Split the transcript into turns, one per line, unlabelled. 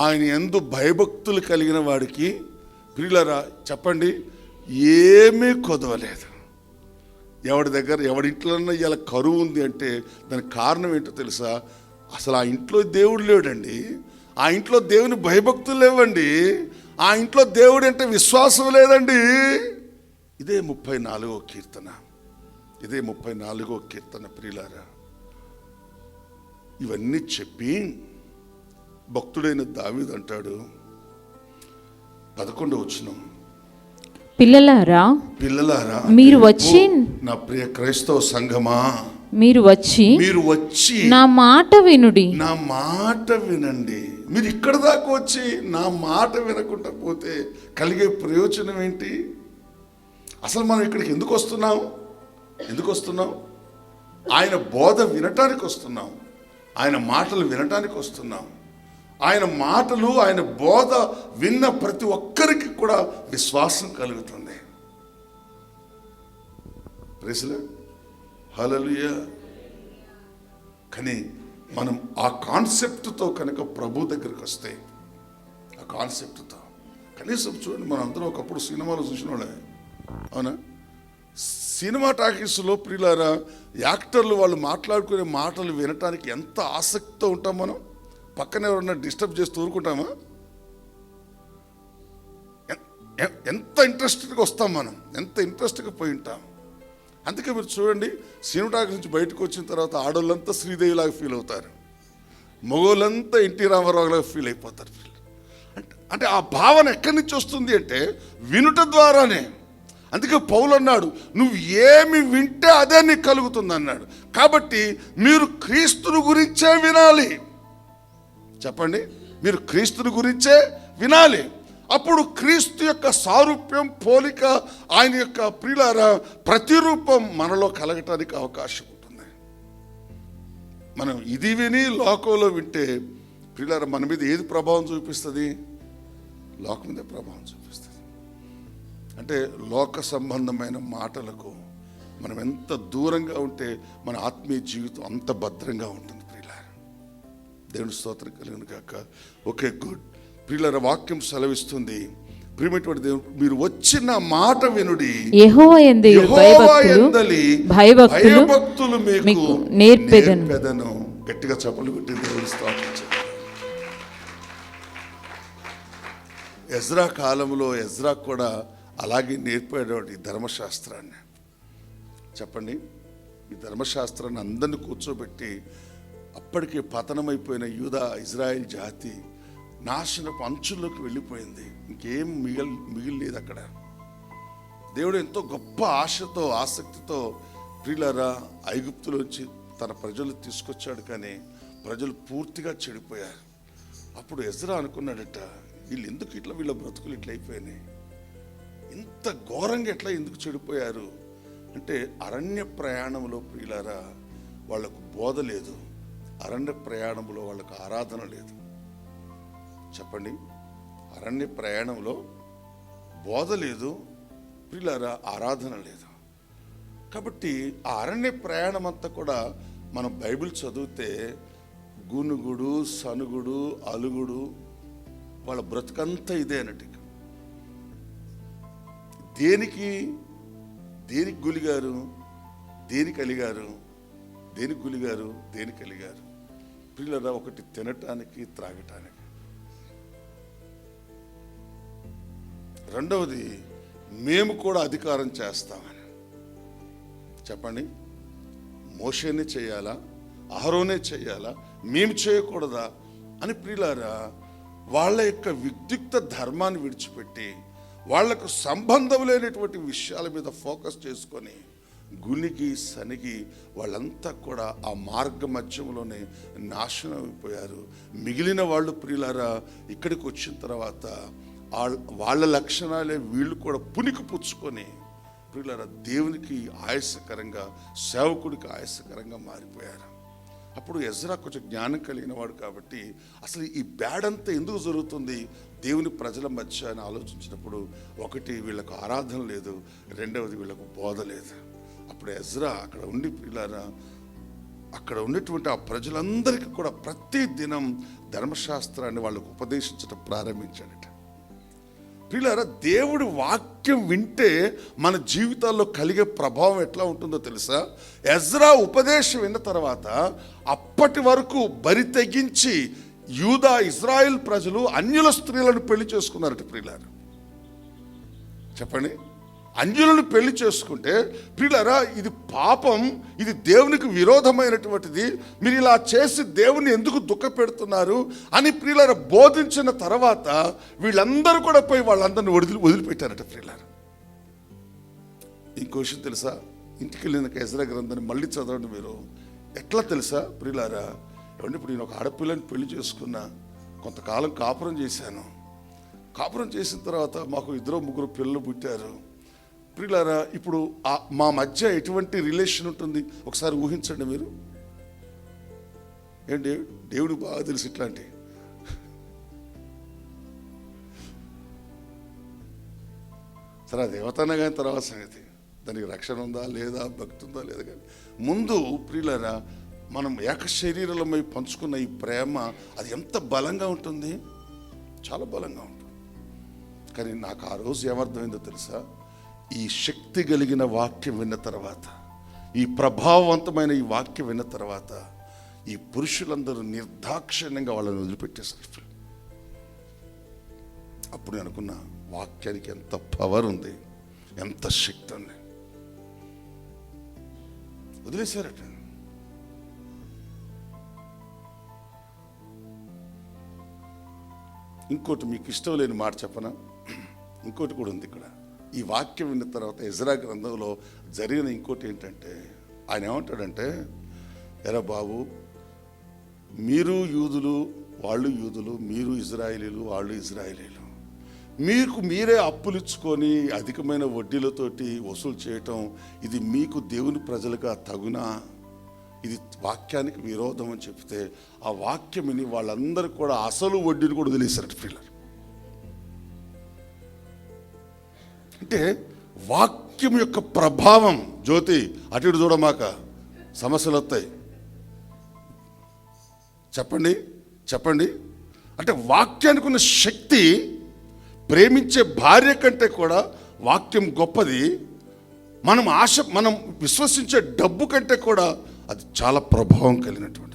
ఆయన ఎందు భయభక్తులు కలిగిన వాడికి పిల్లరా చెప్పండి ఏమీ కొదవలేదు. ఎవడి దగ్గర ఎవడి ఇంట్లోనన్నా ఇలా కరువు ఉంది అంటే దానికి కారణం ఏంటో తెలుసా? అసలు ఆ ఇంట్లో దేవుడు లేడండి. ఆ ఇంట్లో దేవుని భయభక్తులు లేవండి. ఆ ఇంట్లో దేవుడు అంటే విశ్వాసం లేదండి. ఇదే ముప్పై నాలుగో కీర్తన. ఇదే ముప్పై నాలుగో కీర్తన ప్రియులారా. ఇవన్నీ చెప్పి భక్తుడైన దావీదు అంటాడు పదకొండు వచ్చినాం
పిల్లలారా
పిల్లలారా
మీరు వచ్చి
నా ప్రియ క్రైస్తవ సంఘమా?
మీరు వచ్చి
మీరు వచ్చి
నా మాట వినుడి.
నా మాట వినండి. మీరు ఇక్కడ దాకా వచ్చి నా మాట వినకుండా పోతే కలిగే ప్రయోజనం ఏంటి? అసలు మనం ఇక్కడికి ఎందుకు వస్తున్నాం? ఎందుకు వస్తున్నాం? ఆయన బోధ వినటానికి వస్తున్నాం. ఆయన మాటలు వినటానికి వస్తున్నాం. ఆయన మాటలు ఆయన బోధ విన్న ప్రతి ఒక్కరికి కూడా విశ్వాసం కలుగుతుంది. ప్రెసలు హలలుయ కానీ మనం ఆ కాన్సెప్ట్తో కనుక ప్రభు దగ్గరికి వస్తే ఆ కాన్సెప్ట్తో కనీసం చూడండి మనం అందరం ఒకప్పుడు సినిమాలో చూసిన వాళ్ళే అవునా? సినిమా టాకీస్లో ప్రియులారా యాక్టర్లు వాళ్ళు మాట్లాడుకునే మాటలు వినటానికి ఎంత ఆసక్తితో ఉంటాం మనం? పక్కన ఎవరన్నా డిస్టర్బ్ చేస్తూ ఊరుకుంటామా? ఎంత ఇంట్రెస్ట్గా వస్తాం మనం? ఎంత ఇంట్రెస్ట్గా పోయి ఉంటాం? అందుకే మీరు చూడండి సినిమాటాక్ నుంచి బయటకు వచ్చిన తర్వాత ఆడోళ్ళంతా శ్రీదేవిలాగా ఫీల్ అవుతారు. మగోళ్ళంతా ఎన్టీ రామారావులాగా ఫీల్ అయిపోతారు అంటే అంటే ఆ భావన ఎక్కడి నుంచి వస్తుంది అంటే వినుట ద్వారానే. అందుకే పౌలు అన్నాడు నువ్వు ఏమి వింటే అదే నీకు కలుగుతుంది అన్నాడు. కాబట్టి మీరు క్రీస్తుని గురించే వినాలి. చెప్పండి. మీరు క్రీస్తుని గురించే వినాలి. అప్పుడు క్రీస్తు యొక్క సారూప్యం పోలిక ఆయన యొక్క ప్రియుల ప్రతిరూపం మనలో కలగటానికి అవకాశం ఉంటుంది. మనం ఇది విని లోకంలో వింటే ప్రియులార మన మీద ఏది ప్రభావం చూపిస్తుంది? లోకం మీద ప్రభావం చూపిస్తుంది. అంటే లోక సంబంధమైన మాటలకు మనం ఎంత దూరంగా ఉంటే మన ఆత్మీయ జీవితం అంత భద్రంగా ఉంటుంది. దేవుని స్తోత్రం కలిగిన కాక ఓకే గుడ్. ప్రియులర వాక్యం సెలవిస్తుంది. ప్రియమైనటువంటి దేవుడు మీరు వచ్చిన మాట వినుడి.
యెహోవా యందు
యెహోవా
భయభక్తులు
మీకు
మీకు నేర్పెదను.
నేర్పెదను. గట్టిగా చప్పలు కొట్టి దేవుని స్తోత్రం చేయండి. ఎజ్రా కాలంలో ఎజ్రా కూడా అలాగే నేర్పాడు ఈ ధర్మశాస్త్రాన్ని. చెప్పండి. ఈ ధర్మశాస్త్రాన్ని అందరిని కూర్చోబెట్టి అప్పటికే పతనమైపోయిన యూదా ఇజ్రాయెల్ జాతి నాశనపు అంచుల్లోకి వెళ్ళిపోయింది. ఇంకేం మిగిలి మిగిలిలేదు అక్కడ. దేవుడు ఎంతో గొప్ప ఆశతో ఆసక్తితో ప్రియులరా ఐగుప్తులోంచి తన ప్రజలు తీసుకొచ్చాడు కానీ ప్రజలు పూర్తిగా చెడిపోయారు. అప్పుడు ఎజ్రా అనుకున్నాడట వీళ్ళు ఎందుకు ఇట్లా వీళ్ళ బ్రతుకులు ఇట్లా అయిపోయినాయి? ఇంత ఘోరంగా ఎట్లా ఎందుకు చెడిపోయారు? అంటే అరణ్య ప్రయాణంలో ప్రియులారా వాళ్ళకు బోధ లేదు. అరణ్య ప్రయాణంలో వాళ్ళకు ఆరాధన లేదు. చెప్పండి? అరణ్య ప్రయాణంలో బోధ లేదు ప్రియులారా ఆరాధన లేదు. కాబట్టి ఆ అరణ్య ప్రయాణం అంతా కూడా మనం బైబిల్ చదివితే గునుగుడు సనుగుడు అలుగుడు వాళ్ళ బ్రతుకంతా ఇదే అన్నట్టు దేనికి దేనికి గులిగారు? దేనికి అలిగారు? దేనికి గులిగారు? దేనికి అలిగారు? పిల్లరా ఒకటి తినటానికి త్రాగటానికి. రెండవది మేము కూడా అధికారం చేస్తామని. చెప్పండి? మోషేనే చేయాలా? అహరోనే చేయాలా? మేము చేయకూడదా? అని ప్రియులారా వాళ్ళ యొక్క విద్యుక్త ధర్మాన్ని విడిచిపెట్టి వాళ్ళకు సంబంధం లేనటువంటి విషయాల మీద ఫోకస్ చేసుకొని గునికి సనికి వాళ్ళంతా కూడా ఆ మార్గ మధ్యంలోనే నాశనం అయిపోయారు. మిగిలిన వాళ్ళు ప్రియులారా ఇక్కడికి వచ్చిన తర్వాత వాళ్ళ లక్షణాలే వీళ్ళు కూడా పునికి పుచ్చుకొని ప్రియులారా దేవునికి ఆయాసకరంగా సేవకుడికి ఆయాసకరంగా మారిపోయారు. అప్పుడు ఎజ్రా కొంచెం జ్ఞానం కలిగిన వాడు కాబట్టి అసలు ఈ బ్యాడ్ అంతా ఎందుకు జరుగుతుంది? దేవుని ప్రజల మధ్య అని ఆలోచించినప్పుడు ఒకటి వీళ్ళకు ఆరాధన లేదు రెండవది వీళ్ళకు బోధ లేదు. అప్పుడు ఎజ్రా అక్కడ ఉండి ప్రియులారా అక్కడ ఉన్నటువంటి ఆ ప్రజలందరికీ కూడా ప్రతి దినం ధర్మశాస్త్రాన్ని వాళ్ళకు ఉపదేశించడం ప్రారంభించాడట. ప్రియులారా దేవుడి వాక్యం వింటే మన జీవితాల్లో కలిగే ప్రభావం ఎట్లా ఉంటుందో తెలుసా? ఎజ్రా ఉపదేశం విన్న తర్వాత అప్పటి వరకు బరి తెగించి యూదా ఇజ్రాయెల్ ప్రజలు అన్యుల స్త్రీలను పెళ్ళి చేసుకున్నారట ప్రియులారా చెప్పండి. అంజులను పెళ్ళి చేసుకుంటే ప్రియులరా ఇది పాపం ఇది దేవునికి విరోధమైనటువంటిది మీరు ఇలా చేసి దేవుని ఎందుకు దుఃఖ పెడుతున్నారు అని ప్రియులర బోధించిన తర్వాత వీళ్ళందరూ కూడా పోయి వాళ్ళందరిని వదిలి వదిలిపెట్టారట ప్రియులార. ఇంకో విషయం తెలుసా? ఇంటికి వెళ్ళిన ఎజరా గ్రంథాన్ని మళ్ళీ చదవండి మీరు. ఎట్లా తెలుసా ప్రియులారా? ఏమంటే ఇప్పుడు నేను ఒక ఆడపిల్లని పెళ్ళి చేసుకున్నా కొంతకాలం కాపురం చేశాను. కాపురం చేసిన తర్వాత మాకు ఇద్దరు ముగ్గురు పిల్లలు పుట్టారు. ప్రియులారా ఇప్పుడు మా మధ్య ఎటువంటి రిలేషన్ ఉంటుంది? ఒకసారి ఊహించండి మీరు. ఏంటి దేవుడు బాగా తెలుసు ఇట్లాంటి. సరే దేవతనే కానీ తర్వాత సంగతి. దానికి రక్షణ ఉందా లేదా భక్తి ఉందా లేదా కానీ ముందు ప్రియులరా మనం ఏక శరీరమై పంచుకున్న ఈ ప్రేమ అది ఎంత బలంగా ఉంటుంది? చాలా బలంగా ఉంటుంది. కానీ నాకు ఆ రోజు ఏమర్థమైందో తెలుసా? ఈ శక్తి కలిగిన వాక్యం విన్న తర్వాత ఈ ప్రభావవంతమైన ఈ వాక్యం విన్న తర్వాత ఈ పురుషులందరూ నిర్దాక్షిణ్యంగా వాళ్ళని వదిలిపెట్టేశారు. అప్పుడు నేను అనుకున్న వాక్యానికి ఎంత పవర్ ఉంది ఎంత శక్తి ఉంది. వదిలేశారట. ఇంకోటి మీకు ఇష్టం లేని మాట చెప్పనా? ఇంకోటి కూడా ఉంది ఇక్కడ. ఈ వాక్యం విన్న తర్వాత ఇజ్రా గ్రంథంలో జరిగిన ఇంకోటి ఏంటంటే ఆయన ఏమంటాడంటే ఎరా బాబు మీరు యూదులు వాళ్ళు యూదులు మీరు ఇజ్రాయిలీలు వాళ్ళు ఇజ్రాయిలీలు. మీకు మీరే అప్పులు ఇచ్చుకొని అధికమైన వడ్డీలతోటి వసూలు చేయటం ఇది మీకు దేవుని ప్రజలుగా తగునా? ఇది వాక్యానికి విరోధం అని చెప్తే ఆ వాక్యం విని వాళ్ళందరూ కూడా అసలు వడ్డీని కూడా వదిలేశారట పిల్లలు అంటే వాక్యం యొక్క ప్రభావం జ్యోతి అటు ఇటు చూడమాక సమస్యలు వస్తాయి చెప్పండి చెప్పండి. అంటే వాక్యానికి ఉన్న శక్తి ప్రేమించే భార్య కంటే కూడా వాక్యం గొప్పది. మనం ఆశ మనం విశ్వసించే డబ్బు కంటే కూడా అది చాలా ప్రభావం కలిగినటువంటి